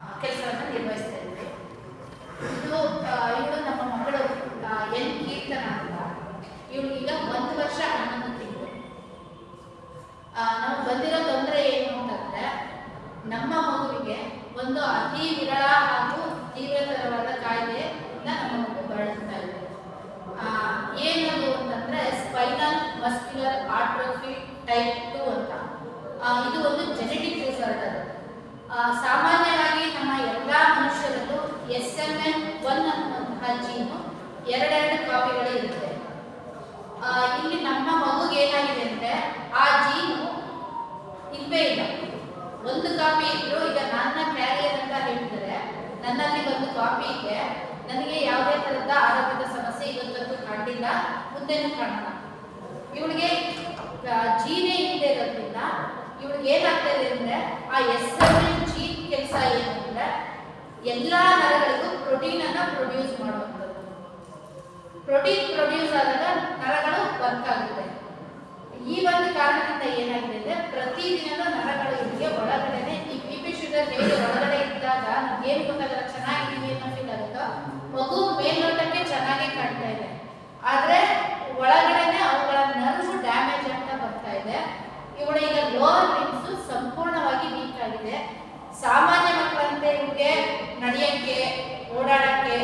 ಕೆಲಸವನ್ನು ನಿರ್ವಹಿಸ್ತಾ ಇದ್ದೆ ಇದು ಇವಳು ನಮ್ಮ ಮಕ್ಕಳು ಎನ್ ಕೀರ್ತನ ಅಂತ. ಈಗ ಒಂದು ವರ್ಷ ಹನ್ನೊಂದು ತಿಂಗಳು. ನಾವು ಬಂದಿರೋ ತೊಂದರೆ ಏನು ಅಂತಂದ್ರೆ, ನಮ್ಮ ಮಗುವಿಗೆ ಒಂದು ಅತಿ ವಿರಳ ಹಾಗೂ ತೀವ್ರತರವಾದ ಕಾಯಿಲೆಯಿಂದ ನಮ್ಮ ಮಗು ಬಳಸ್ತಾ ಇದೆ. ಏನದು ಅಂತಂದ್ರೆ spinal muscular atrophy type two ಅಂತ. ಇದು ಒಂದು ಜೆನೆಟಿಕ್ ಡಿಸಾರ್ಡರ್ ಸಾಮಾನ್ಯವಾಗಿ ನಮ್ಮ ಎಲ್ಲ ಮನುಷ್ಯರಲ್ಲೂ ಎಸ್ ಎಂ ಎನ್ ಒನ್ ಅನ್ನುವಂತಹ ಜೀನು ಎರಡೆರಡು ಕಾಪಿಗಳು ಇರುತ್ತೆ. ಇಲ್ಲಿ ನಮ್ಮ ಮಗುಗೆ ಏನಾಗಿದೆ ಅಂದ್ರೆ, ಆ ಜೀನು ಇಲ್ವೇ ಇಲ್ಲ. ಒಂದು ಕಾಪಿ ಇದ್ರು, ಈಗ ನನ್ನ ಕ್ಯಾರಿಯರ್ ಅಂತ ಹೇಳ್ತಾರೆ ನನ್ನಲ್ಲಿ ಒಂದು ಕಾಪಿ ಇದೆ. ನನಗೆ ಯಾವುದೇ ತರಹದ ಆರೋಗ್ಯದ ಸಮಸ್ಯೆ ಇವತ್ತಂತೂ ಕಂಡಿಲ್ಲ ಮುಂದೆನೂ ಕಾಣಲ್ಲ ಇವಳಿಗೆ ಜೀನೇ ಇಲ್ಲದೆ ಇರೋದ್ರಿಂದ, ಇವಳಿಗೆ ಏನಾಗ್ತಾ ಇದೆ ಅಂದ್ರೆ, ಆ ಎಸ್ ಜೀನ್ ಕೆಲಸ ಏನು ಅಂದ್ರೆ, ಎಲ್ಲಾ ನರಗಳಿಗೂ ಪ್ರೋಟೀನ್ ಅನ್ನ ಪ್ರೊಡ್ಯೂಸ್ ಮಾಡುವಂಥದ್ದು ಪ್ರೋಟೀನ್ ಪ್ರೊಡ್ಯೂಸ್ ಆದಾಗ ನರಗಳು ವರ್ಕ್ ಆಗುತ್ತೆ. ಈ ಒಂದು ಕಾರಣದಿಂದ ಏನಾಗಿದೆ ಅಂದ್ರೆ ಪ್ರತಿದಿನನೂ ನರಗಳು ಇದಕ್ಕೆ ಒಳಗಡೆನೆ ಈ ಬಿ ಪಿ ಶುಗರ್ ಹೇಗೆ ಒಳಗಡೆ ಇದ್ದಾಗ ನಮ್ಗೆ ಏನು ಗೊತ್ತಾಗಲ್ಲ ಚೆನ್ನಾಗಿದೀವಿ ಅನ್ನೋ ಫೀಲ್ ಆಗುತ್ತೋ ಮಗು ಮೇಲ್ನೋಟಕ್ಕೆ ಚೆನ್ನಾಗಿ ಕಾಣ್ತಾ ಇದೆ ಆದ್ರೆ ಒಳಗಡೆನೆ ಅವುಗಳ ನರ್ವ್ ಡ್ಯಾಮೇಜ್ ಆಗ್ತಾ ಬರ್ತಾ ಇದೆ ಇವಳ ಈಗ ಲೋವರ್ ಲಿಮ್ಸ್ ಸಂಪೂರ್ಣವಾಗಿ ವೀಕ್ ಆಗಿದೆ ಸಾಮಾನ್ಯ ಮಕ್ಕಳಂತೆ ಇವ್ರಿಗೆ ನಡೆಯಕ್ಕೆ ಓಡಾಡಕ್ಕೆ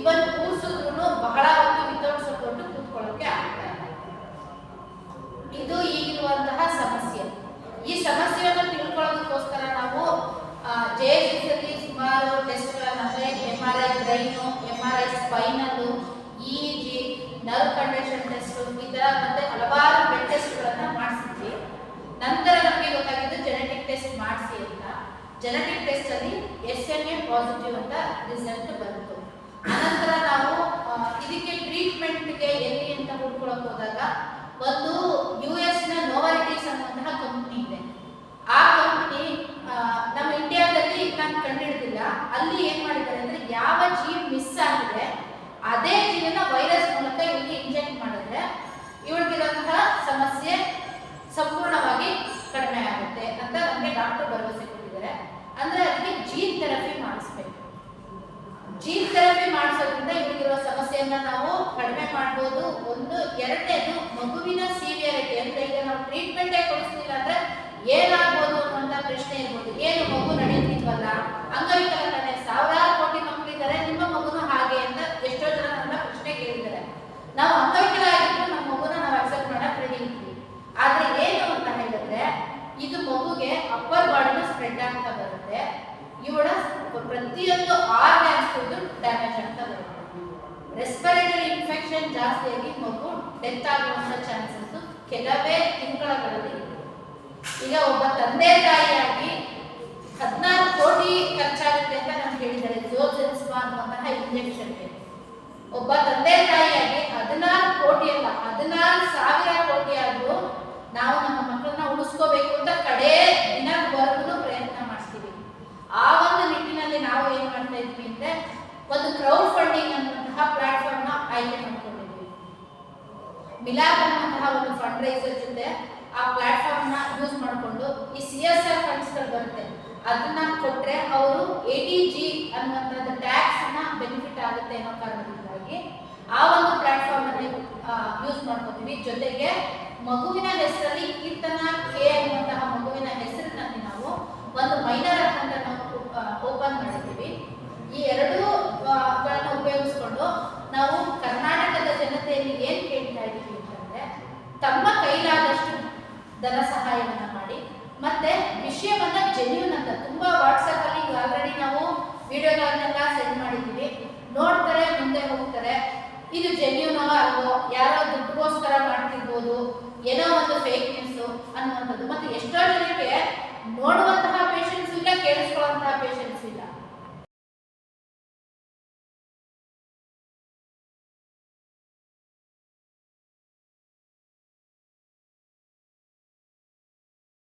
ಇವನ್ ಕೂರ್ಸಿದ್ರು ಬಹಳ ಹೊತ್ತು ವಿತೌಟ್ ಸಪೋರ್ಟ್ ಕೂತ್ಕೊಳ್ಳೋಕೆ ಆಗ್ತಾ ಇಲ್ಲ ಇದು ಈಗಿರುವಂತಹ ಸಮಸ್ಯೆ. ಈ ಸಮಸ್ಯೆಯನ್ನು ತಿಳ್ಕೊಳ್ಳೋದಕ್ಕೋಸ್ಕರ ನಾವು ಜೆ ಅಲ್ಲಿ ಸುಮಾರು ಟೆಸ್ಟ್ಗಳನ್ನು ಅಂದರೆ M R I brain M R I spinal E G nerve condition test ಈ ಥರ ಮತ್ತೆ ಹಲವಾರು ಬ್ಲಡ್ ಟೆಸ್ಟ್ಗಳನ್ನು ಮಾಡಿಸಿದ್ವಿ. ನಂತರ ನಮಗೆ ಗೊತ್ತಾಗಿದ್ದು ಜೆನೆಟಿಕ್ ಟೆಸ್ಟ್ ಮಾಡಿಸಿ ಅಂತ. ಜೆನೆಟಿಕ್ ಟೆಸ್ಟ್ ಅಲ್ಲಿ ಎಸ್ ಎನ್ ಎ ಪಾಸಿಟಿವ್ ಅಂತ ರಿಸಲ್ಟ್ ಬಂತು. ಅನಂತರ ನಾವು ಇದಕ್ಕೆ ಟ್ರೀಟ್ಮೆಂಟ್ಗೆ ಎಲ್ಲಿ ಅಂತ ಹುಡ್ಕೊಳಕ್ಕೆ ಹೋದಾಗ, ಒಂದು ಯು ಎಸ್ನ ನೋವಾರಿಟೀಸ್ ಅನ್ನುವಂತಹ ಕಂಪ್ನಿ ಇದೆ ಆ ಕಂಪ್ನಿ ನಮ್ಮ ಇಂಡಿಯಾದಲ್ಲಿ ನಾನು ಕಂಡಿಡ್ದಿಲ್ಲ ಅಲ್ಲಿ ಏನ್ ಮಾಡಿದ್ದಾರೆ ಅಂದ್ರೆ ಯಾವ ಜೀನ್ ಮಿಸ್ ಆಗಿದೆ ಅದೇ ಜೀವನ ವೈರಸ್ ಮೂಲಕ ಇವರಿಗೆ ಇಂಜೆಕ್ಟ್ ಮಾಡಿದ್ರೆ ಇವಳಿಗಿರುವಂತಹ ಸಮಸ್ಯೆ ಸಂಪೂರ್ಣವಾಗಿ ಕಡಿಮೆ ಆಗುತ್ತೆ ಅಂತ ನಮಗೆ ಡಾಕ್ಟರ್ ಭರವಸೆ ಕೊಟ್ಟಿದ್ದಾರೆ ಅಂದ್ರೆ ಅದಕ್ಕೆ ಜೀನ್ ಥೆರಪಿ ಮಾಡಿಸ್ಬೇಕು ಜೀನ್ ಥೆರಪಿ ಮಾಡಿಸೋದ್ರಿಂದ ಇವರಿಗಿರೋ ಸಮಸ್ಯೆಯನ್ನ ನಾವು ಕಡಿಮೆ ಮಾಡ್ಬೋದು. ಒಂದು, ಎರಡನೇದು ಮಗುವಿನ ಸೀವಿಯರಿಟಿ ಅಂದ್ರೆ ಈಗ ನಾವು ಟ್ರೀಟ್ಮೆಂಟೇ ಕೊಡಿಸ್ತಿಲ್ಲ ಅಂದ್ರೆ ಏನಾಗ್ಬೋದು ಅನ್ನುವಂತ ಪ್ರಶ್ನೆ ಇರ್ಬೋದು. ಏನು ಮಗು ನಡೀತಿದ್ವಲ್ಲ? ಅಂಗವಿಕಲರೇ ಸಾವಿರಾರು ಕೋಟಿ ಮಕ್ಕಳಿದ್ದಾರೆ. ನಿಮ್ಮ ಮಗುನು ಹಾಗೆ ಅಂತ ಎಷ್ಟೋ ಜನ ನನ್ನ ಪ್ರಶ್ನೆ ಕೇಳಿದ್ದಾರೆ. ನಾವು ಅಂಗವಿಕಲ ಆಗಿದ್ರು ನಮ್ಮ ಮಗುನ ನಾವು ಅಕ್ಸೆಪ್ಟ್ ಮಾಡಕ್ ರೆಡಿ ಇರ್ತೀವಿ ಆದ್ರೆ ಏನು ಅಂತ ಹೇಳಿದ್ರೆ, ಇದು ಮಗುಗೆ ಅಪ್ಪರ್ ಬಾಡಿನ ಸ್ಪ್ರೆಡ್ ಆಗ್ತಾ ಬರುತ್ತೆ. ಇವಳ ಪ್ರತಿಯೊಂದು ಆರ್ಗ್ಯಾನ್ಸ್ ಡ್ಯಾಮೇಜ್ ಆಗುತ್ತೆ ರೆಸ್ಪಿರೇಟರಿ ಇನ್ಫೆಕ್ಷನ್ ಜಾಸ್ತಿ ಆಗಿ ಮಗು ಡೆತ್ ಆಗುವಂತ ಚಾನ್ಸಸ್ ಕೆಲವೇ ತಿಂಗಳಲ್ಲಿ ಈಗ ಒಬ್ಬ ತಂದೆ ತಾಯಿಯಾಗಿ ಹದಿನಾರು ಕೋಟಿ ಖರ್ಚಾಗುತ್ತೆ ಅಂತ ನಮ್ಗೆ ಹೇಳಿದ್ದಾರೆ. ಜೋಸೆನ್ಸ್ಮಾ ಅನ್ನುವಂತಹ ಇಂಜೆಕ್ಷನ್ಗೆ ಒಬ್ಬ ತಂದೆ ತಾಯಿಯಾಗಿ ಹದಿನಾರು ಕೋಟಿ ಅಲ್ಲ ಹದಿನಾರು ಸಾವಿರ ಕೋಟಿ ಆದ್ರೂ ನಾವು ನಮ್ಮ ಮಕ್ಕಳನ್ನ ಉಳಿಸ್ಕೋಬೇಕು ಅಂತ ಕಡೇ ದಿನವರೆಗೂ ಪ್ರಯತ್ನ ಮಾಡ್ತೀವಿ ಆ ಒಂದು ನಿಟ್ಟಿನಲ್ಲಿ ನಾವು ಏನ್ ಮಾಡ್ತಾ ಇದ್ವಿ ಅಂದ್ರೆ ಒಂದು ಕ್ರೌಡ್ ಫಂಡಿಂಗ್ ಅನ್ನುವಂತಹ ಪ್ಲಾಟ್ಫಾರ್ಮ್ನ ಆಯ್ಕೆ ಮಾಡ್ಕೊಂಡಿದ್ವಿ ಮಿಲಾಪ್ ಅನ್ನುವಂತಹ ಒಂದು ಫಂಡ್ ರೈಸರ್ ಜೊತೆ ಆ ಪ್ಲಾಟ್ಫಾರ್ಮ್ ಯೂಸ್ ಮಾಡಿಕೊಂಡು ಈ ಸಿ ಎಸ್ ಆರ್ ಫಂಡ್ಸ್ ಬರುತ್ತೆ. ಅದನ್ನ ಕೊಟ್ಟರೆ ಅವರು ಎ ಟಿ ಜಿ ಅನ್ನುವಂಥದ್ದು ಟ್ಯಾಕ್ಸ್ ಬೆನಿಫಿಟ್ ಆಗುತ್ತೆ ಅನ್ನೋ ಕಾರಣದಿಂದಾಗಿ ಆ ಒಂದು ಪ್ಲಾಟ್ಫಾರ್ಮ್ ಅನ್ನು ಯೂಸ್ ಮಾಡ್ಕೊತೀವಿ. ಜೊತೆಗೆ ಮಗುವಿನ ಹೆಸರಲ್ಲಿ ಕೀರ್ತನ, ಕೆ ಅನ್ನುವಂತಹ ಮಗುವಿನ ಹೆಸರಿನಲ್ಲಿ ನಾವು ಒಂದು ಮೈನರ್ ಅಕೌಂಟ್ ಅನ್ನು ಓಪನ್ ಮಾಡಿದ್ದೀವಿ ಈ ಎರಡೂ ಆ, ಗಳನ್ನ ಉಪಯೋಗಿಸ್ಕೊಂಡು ನಾವು ಕರ್ನಾಟಕದ ಜನತೆಯಲ್ಲಿ ಏನ್ ಕೇಳ್ತಾ ಇದ್ದೀವಿ ಅಂತಂದ್ರೆ ತಮ್ಮ ಕೈಲಾದಷ್ಟು ಧನ ಸಹಾಯವನ್ನು ಮಾಡಿ. ಮತ್ತೆ ವಿಷಯವನ್ನ ಜೆನ್ಯೂನ್ ಅಂತ, ತುಂಬಾ ವಾಟ್ಸ್ಆಪ್ ಅಲ್ಲಿ ಆಲ್ರೆಡಿ ನಾವು ವಿಡಿಯೋಗಳನ್ನೆಲ್ಲ ಸೆಂಡ್ ಮಾಡಿದ್ದೀವಿ. ನೋಡ್ತಾರೆ, ಮುಂದೆ ಹೋಗ್ತಾರೆ. ಇದು ಜೆನ್ಯೂನ್ ಅಲ್ವೋ?